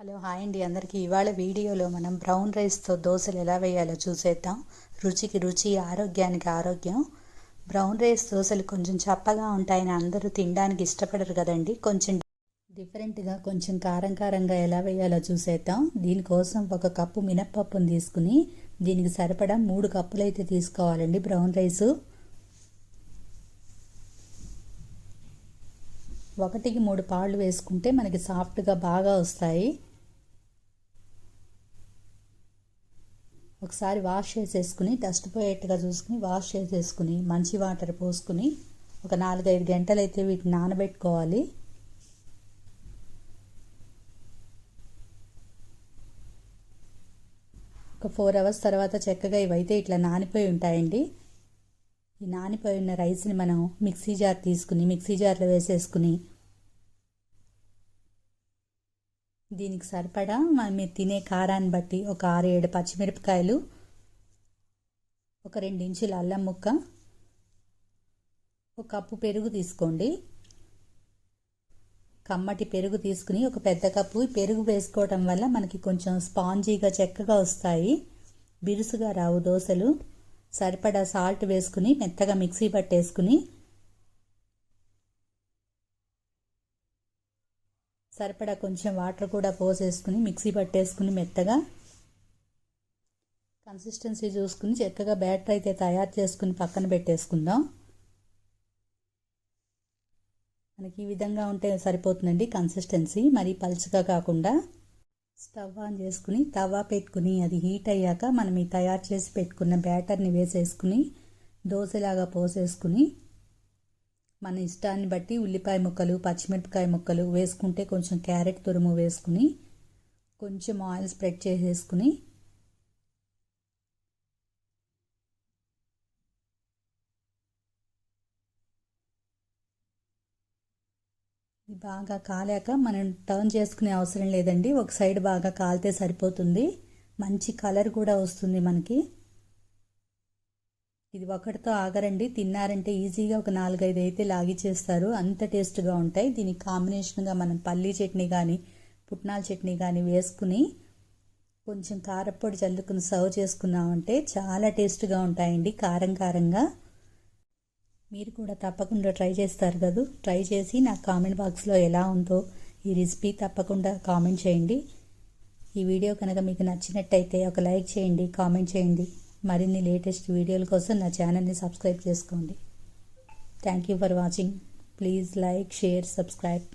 Hello hi అండి. అందరికీ ఇవాళ వీడియోలో మనం బ్రౌన్ రైస్తో దోశలు ఎలా వేయాలో చూసేద్దాం. రుచికి రుచి ఆరోగ్యానికి ఆరోగ్యం. బ్రౌన్ రైస్ దోశలు కొంచెం చప్పగా ఉంటాయని అందరూ తినడానికి ఇష్టపడరు కదండి. కొంచెం డిఫరెంట్గా కొంచెం కారం కారంగా ఎలా వేయాలో చూసేద్దాం. దీనికోసం ఒక కప్పు మినప్పప్పును తీసుకుని దీనికి సరిపడా మూడు కప్పులు అయితే తీసుకోవాలండి బ్రౌన్ రైసు. ఒకటికి మూడు పాళ్ళు వేసుకుంటే మనకి సాఫ్ట్గా బాగా వస్తాయి. ఒకసారి వాష్ చేసేసుకుని డస్ట్ పోయేట్టుగా చూసుకుని వాష్ చేసేసుకుని మంచి వాటర్ పోసుకుని ఒక నాలుగైదు గంటలు అయితే వీటిని నానబెట్టుకోవాలి. ఒక ఫోర్ అవర్స్ తర్వాత చక్కగా ఇవైతే ఇట్లా నానిపోయి ఉంటాయండి. ఈ నానిపోయి ఉన్న రైస్ని మనం మిక్సీ జార్ తీసుకుని మిక్సీ జార్లో వేసేసుకుని దీనికి సరిపడా మీరు తినే కారాన్ని బట్టి ఒక ఆరు ఏడు పచ్చిమిరపకాయలు ఒక రెండు ఇంచుల అల్లం ముక్క ఒక కప్పు పెరుగు తీసుకోండి. కమ్మటి పెరుగు తీసుకుని ఒక పెద్ద కప్పు. పెరుగు వేసుకోవటం వల్ల మనకి కొంచెం స్పాంజీగా చెక్కగా వస్తాయి. బిరుసుగా రావు దోశలు. సరిపడా సాల్ట్ వేసుకుని మెత్తగా మిక్సీ పట్టేసుకుని సరిపడా కొంచెం వాటర్ కూడా పోసేసుకుని మిక్సీ పట్టేసుకుని మెత్తగా కన్సిస్టెన్సీ చూసుకుని చక్కగా బ్యాటర్ అయితే తయారు చేసుకుని పక్కన పెట్టేసుకుందాం. మనకి ఈ విధంగా ఉంటే సరిపోతుందండి కన్సిస్టెన్సీ. మరి పలుచగా కాకుండా స్టవ్ ఆన్ చేసుకుని తవా పెట్టుకుని అది హీట్ అయ్యాక మనం ఈ తయారు చేసి పెట్టుకున్న బ్యాటర్ని వేసేసుకుని దోశలాగా పోసేసుకుని మన ఇష్టాన్ని బట్టి ఉల్లిపాయ ముక్కలు పచ్చిమిరపకాయ ముక్కలు వేసుకుంటే కొంచెం క్యారెట్ తురుము వేసుకుని కొంచెం ఆయిల్ స్ప్రెడ్ చేసేసుకుని బాగా కాలాక మనం టర్న్ చేసుకునే అవసరం లేదండి. ఒక సైడ్ బాగా కాలితే సరిపోతుంది. మంచి కలర్ కూడా వస్తుంది మనకి. ఇది ఒకటితో ఆగరండి. తిన్నారంటే ఈజీగా ఒక నాలుగైదు అయితే లాగిచ్చేస్తారు అంత టేస్ట్గా ఉంటాయి. దీనికి కాంబినేషన్గా మనం పల్లీ చట్నీ కానీ పుట్నాల చట్నీ కానీ వేసుకుని కొంచెం కారప్పొడి చల్లుకుని సర్వ్ చేసుకున్నామంటే చాలా టేస్ట్గా ఉంటాయండి. కారం కారంగా. మీరు కూడా తప్పకుండా ట్రై చేస్తారు కదా? ట్రై చేసి నాకు కామెంట్ బాక్స్లో ఎలా ఉందో ఈ రెసిపీ తప్పకుండా కామెంట్ చేయండి. ఈ వీడియో కనుక మీకు నచ్చినట్టయితే ఒక లైక్ చేయండి కామెంట్ చేయండి. మరిన్ని లేటెస్ట్ వీడియోల కోసం నా ఛానల్ని సబ్స్క్రైబ్ చేసుకోండి. Thank you for watching please like share subscribe